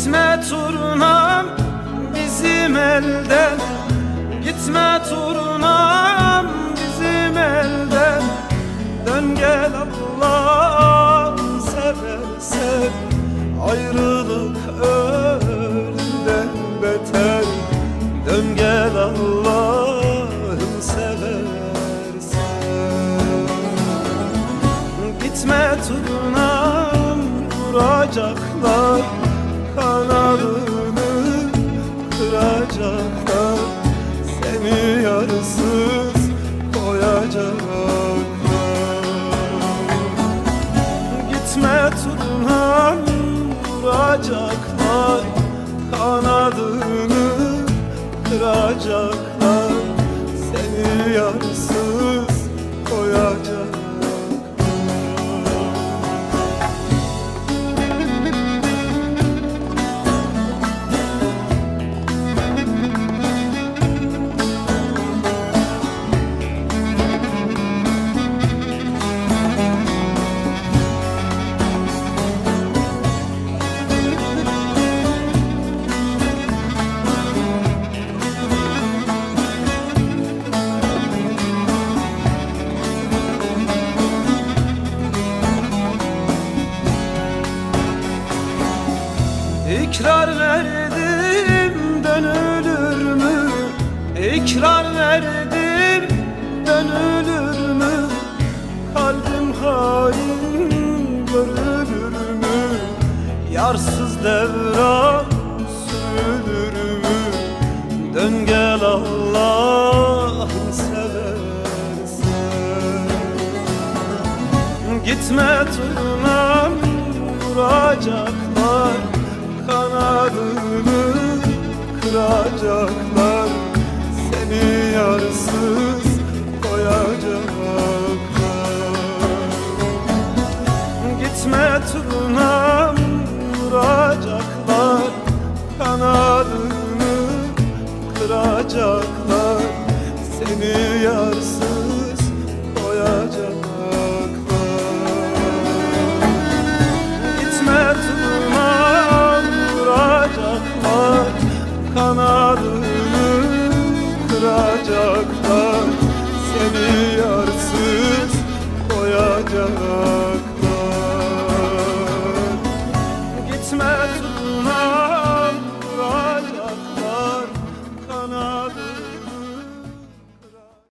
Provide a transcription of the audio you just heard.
Gitme turunam bizim elden. Gitme turunam bizim elden. Dön gel abla seversen Ayrılık ölümden beter. Dön gel Allah'ım seversen Gitme turunam vuracaklar turnam vuracaklar Kanadını kıracaklar. Seni yarısız İkrar verdim dönülür mü? İkrar verdim dönülür mü? Kalbim hain görülür mü? Yarsız devran sürülür mü? Dön gel Allah'ın seversen Gitme turnam vuracaklar kıracaklar Seni yarsız koyacaklar. Gitme turnam vuracaklar. Kanadını kıracaklar. Seni yarsız koyacaklar koyacaklar